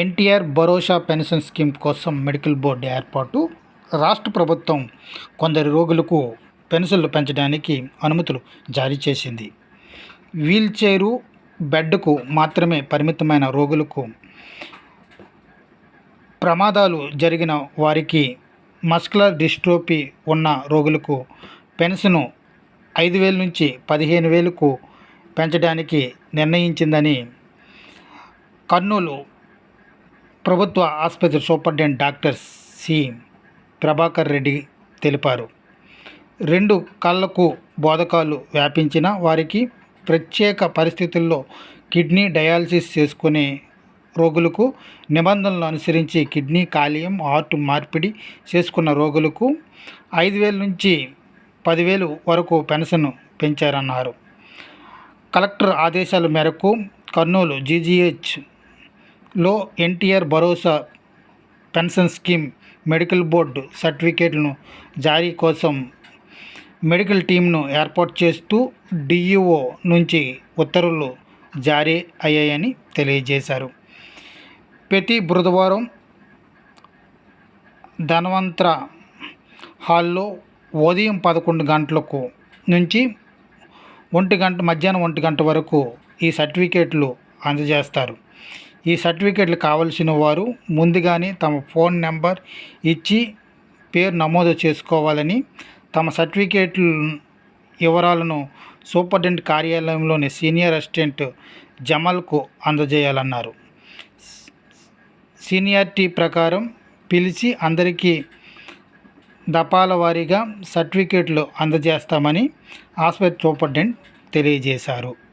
ఎన్టీఆర్ భరోసా pension scheme కోసం medical board ఏర్పాటు. రాష్ట్ర ప్రభుత్వం కొందరు రోగులకు పెన్షన్లు పెంచడానికి అనుమతులు జారీ చేసింది. వీల్చైరు బెడ్కు మాత్రమే పరిమితమైన రోగులకు ప్రమాదాలు జరిగిన వారికి మస్కులర్ డిస్ట్రోపీ ఉన్న రోగులకు పెన్షన్ ఐదు వేల నుంచి పదిహేను వేలకు పెంచడానికి నిర్ణయించిందని కర్నూలు ప్రభుత్వ ఆసుపత్రి superintendent doctor C. Prabhakar Reddy తెలిపారు. రెండు కళ్ళకు బోధకాలు వ్యాపించిన వారికి ప్రత్యేక పరిస్థితుల్లో కిడ్నీ డయాలసిస్ చేసుకునే రోగులకు నిబంధనలు అనుసరించి కిడ్నీ కాలేయం హార్ట్ మార్పిడి చేసుకున్న రోగులకు ఐదు వేల నుంచి పదివేలు వరకు పెన్షన్ పెంచారన్నారు. కలెక్టర్ ఆదేశాల మేరకు కర్నూలు జీజీహెచ్ లో NTR Bharosa pension scheme medical board సర్టిఫికేట్లను జారీ కోసం మెడికల్ టీంను ఏర్పాటు చేస్తూ డిఈఓ నుంచి ఉత్తర్వులు జారీ అయ్యాయని తెలియజేశారు. ప్రతి బుధవారం ధన్వంతర హాల్లో ఉదయం పదకొండు గంటలకు నుంచి ఒంటి గంట మధ్యాహ్నం ఒంటి గంట వరకు ఈ సర్టిఫికేట్లు అందజేస్తారు. ఈ సర్టిఫికేట్లు కావలసిన వారు ముందుగానే తమ ఫోన్ నెంబర్ ఇచ్చి పేరు నమోదు చేసుకోవాలని తమ సర్టిఫికేట్లు వివరాలను సూపరింటెండెంట్ కార్యాలయంలోని సీనియర్ అసిస్టెంట్ జమల్కు అందజేయాలన్నారు. సీనియారిటీ ప్రకారం పిలిచి అందరికీ దపాల వారీగా సర్టిఫికేట్లు అందజేస్తామని ఆస్పత్రి సూపరింటెండెంట్ తెలియజేశారు.